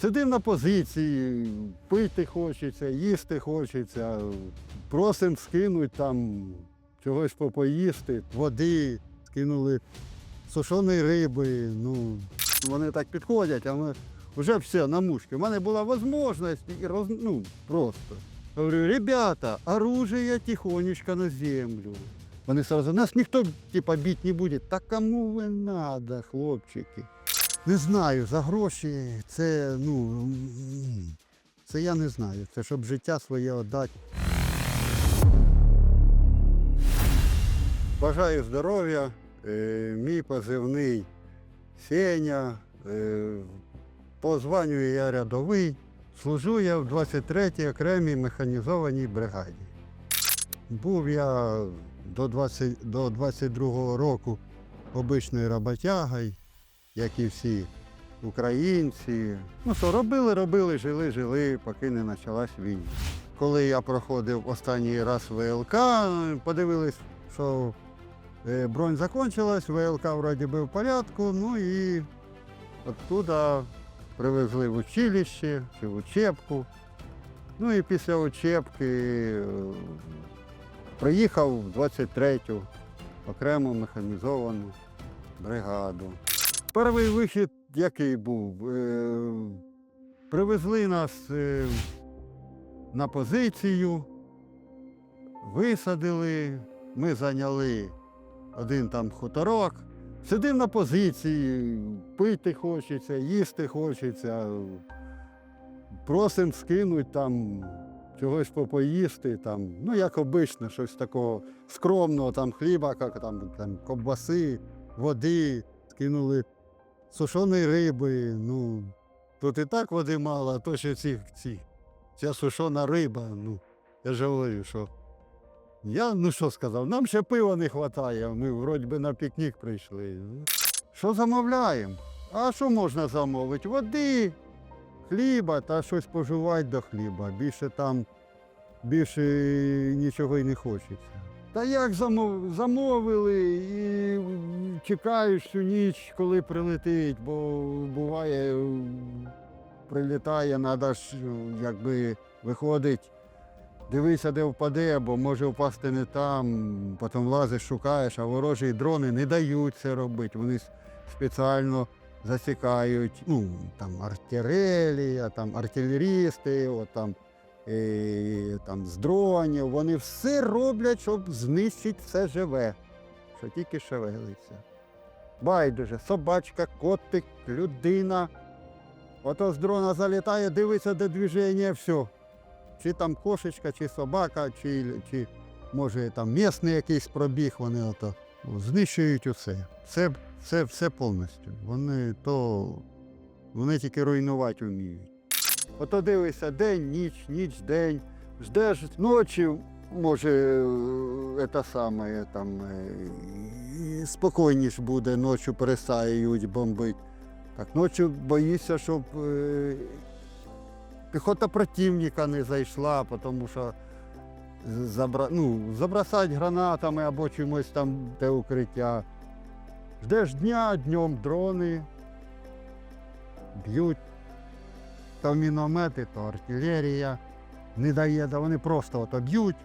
Сидив на позиції, пити хочеться, їсти хочеться, просим скинуть там чогось попоїсти, води, скинули сушеної риби. Ну, вони так підходять, а ми вже все на мушки. У мене була можливість і роз, ну, просто. Говорю, ребята, оружие тихонечко на землю. Вони сразу, нас ніхто типа бить не буде. Та кому ви надо, хлопчики? Не знаю, за гроші це, ну, це я не знаю. Це щоб життя своє віддати. Бажаю здоров'я. Е, мій позивний Сеня. Е, по званню я рядовий. Служу я в 23-й окремій механізованій бригаді. Був я до, 20, до 22-го року обичною роботягою, як і всі українці. Ну що, робили, робили, жили, жили, поки не почалась війна. Коли я проходив останній раз ВЛК, подивились, що е, бронь закінчилась, ВЛК вроді би в порядку, ну і оттуда привезли в училище чи в учебку. Ну і після учебки е, приїхав в 23-ю окрему механізовану бригаду. Перший вихід який був? Е, Привезли нас е, на позицію, висадили, ми зайняли один там хуторок. Сидив на позиції, пити хочеться, їсти хочеться. Просим скинуть там чогось попоїсти, там, ну як обично, щось такого скромного, там хліба, там, там ковбаси, води, скинули сушеної риби. Ну, тут і так води мало, а то ще ці, ці, ця сушена риба. Ну, я ж говорю, що я ну що сказав, нам ще пива не вистачає, ми вроді би на пікнік прийшли. Що замовляємо? А що можна замовити? Води, хліба та щось пожувати до хліба. Більше там більше нічого й не хочеться. Та як замов... замовили і чекаєш всю ніч, коли прилетить, бо буває, прилітає, треба ж якби виходить, дивися, де впаде, бо може впасти не там, потім лазиш, шукаєш, а ворожі дрони не дають це робити. Вони спеціально засікають, ну, там артилерія, там артилерісти, от там і, там, з дронів, вони все роблять, щоб знищити все живе, що тільки шевелиться. Байдуже, собачка, котик, людина. Ото з дрона залітає, дивиться, де движення, все. Чи там кошечка, чи собака, чи, чи може там місний якийсь пробіг, вони ото знищують усе. Все, все, все повністю. Вони то вони тільки руйнувати вміють. Ото дивишся день, ніч, ніч, день. Ждеш ночі, може, це саме там е, спокійніше буде, ночі перестають бомбити. Так ночі боїшся, щоб е, піхота противника не зайшла, тому що забра... ну, забросати гранатами або чимось там те укриття. Ждеш дня, днем дрони б'ють то міномети, то артилерія. Не дає, да вони просто ото б'ють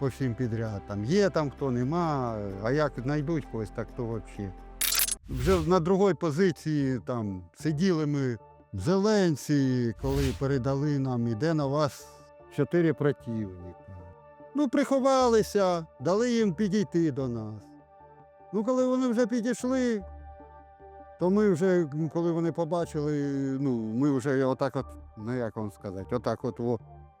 по всім підряд. Там є там хто нема, а як знайдуть когось, так то взагалі. Вже на другій позиції там сиділи ми в Зеленці, коли передали нам, іде на вас чотири противника. Ну, приховалися, дали їм підійти до нас. Ну, коли вони вже підійшли, то ми вже, коли вони побачили, ну, ми вже отак от, ну як вам сказати, отак от, о,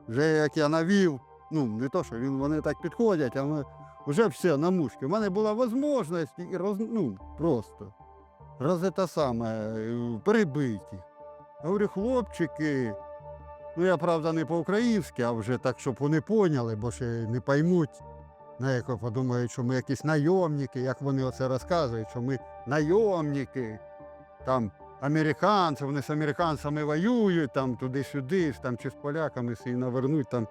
вже як я навів, ну, не то, що він, вони так підходять, а ми вже все на мушки. У мене була можливість і роз, ну, просто роз це саме, е, перебиті. Говорю, хлопчики, ну я правда не по-українськи, а вже так, щоб вони поняли, бо ще не поймуть. На яко подумають, що ми якісь найомники, як вони оце розказують, що ми найомники, там американці, вони з американцями воюють, там туди-сюди, там чи з поляками свої навернуть, там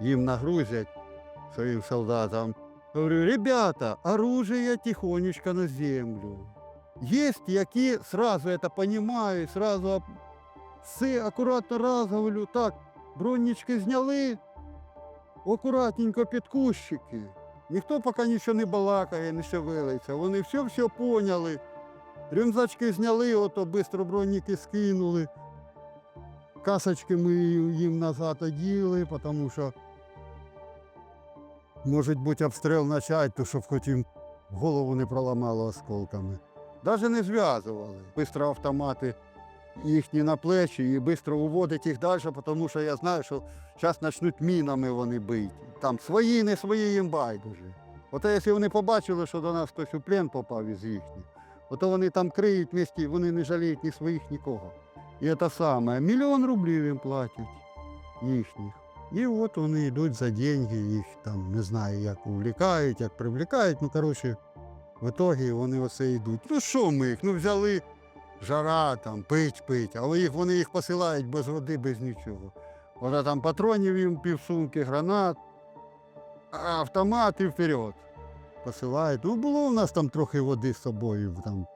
їм нагрузять своїм солдатам. Говорю, ребята, оружие тихонечко на землю. Есть, які сразу это понимают, сразу Все, акуратно раз, говорю, так, броннички зняли, акуратненько під кущики. Ніхто поки нічого не балакає, не шевелиться. Вони все-все поняли. Рюкзачки зняли, ото швидко броніки скинули. Касочки ми їм назад оділи, тому що може бути обстріл почати, то щоб хоч голову не проламало осколками. Навіть не зв'язували. Бистро автомати їхні на плечі і швидко уводить їх далі, тому що я знаю, що зараз почнуть мінами вони бити. Там свої, не свої їм байдуже. Ото якщо вони побачили, що до нас хтось у плен попав із їхніх, ото вони там криють місті, вони не жаліють ні своїх, нікого. І це саме. Мільйон рублів їм платять їхніх. І от вони йдуть за деньги, їх там не знаю, як увлікають, як привлікають. Ну, коротше, в ітогі вони оце йдуть. Ну що ми їх? Ну взяли жара, там, пить, пить, але їх, вони їх посилають без води, без нічого. Вона там патронів їм півсумки, гранат, автомат і вперед. Посилають. Ну, було у нас там трохи води з собою, там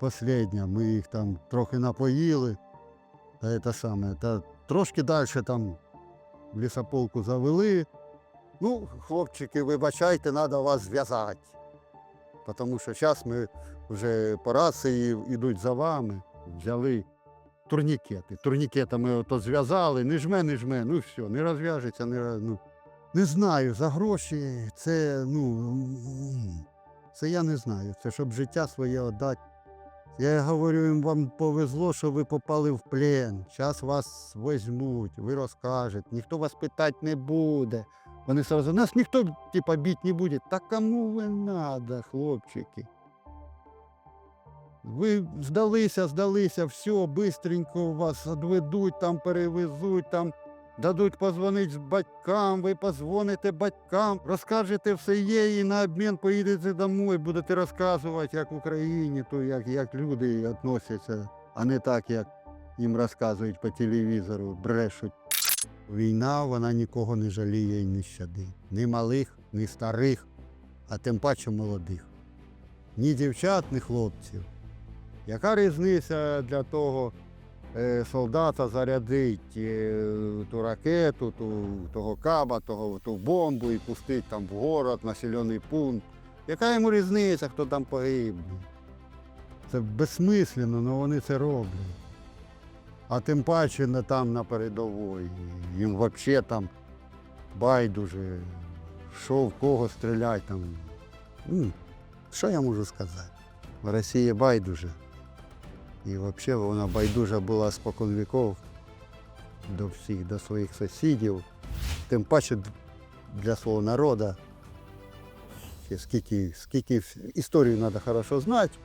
последня. Ми їх там трохи напоїли. Та це саме. Та трошки далі там в лісополку завели. Ну, хлопчики, вибачайте, треба вас зв'язати. Тому що зараз ми вже по рації йдуть за вами, взяли турнікети. Турнікетами ото зв'язали, не жме, не жме, ну все, не розв'яжеться, не, роз- ну, не знаю, за гроші це, ну, це я не знаю. Це щоб життя своє віддати. Я говорю, їм вам повезло, що ви попали в плен. Зараз вас візьмуть, ви розкажете, ніхто вас питати не буде. Вони сразу, нас ніхто типа бить не буде. Та кому ви надо, хлопчики? Ви здалися, здалися, все, бистренько вас відведуть, там перевезуть, там дадуть позвонити батькам, ви позвоните батькам, розкажете все є і на обмін поїдете домой, будете розказувати, як в Україні, то як, як люди відносяться, а не так, як їм розказують по телевізору, брешуть. Війна вона нікого не жаліє і не щадить. Ні малих, ні старих, а тим паче молодих. Ні дівчат, ні хлопців. Яка різниця для того солдата зарядить е, ту ракету, ту, того каба, того, ту бомбу і пустить там в город, населений пункт? Яка йому різниця, хто там погибне? Це безсмислено, але вони це роблять. А тим паче не там на передовій. Їм взагалі там байдуже, що в кого стрілять там. Що я можу сказати? В Росії байдуже. І взагалі вона байдужа була спокон віков до всіх, до своїх сусідів. Тим паче для свого народу. Скільки, скільки історію треба хорошо знати.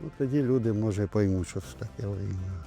Ну, тоді люди, може, поймуть, що це таке війна.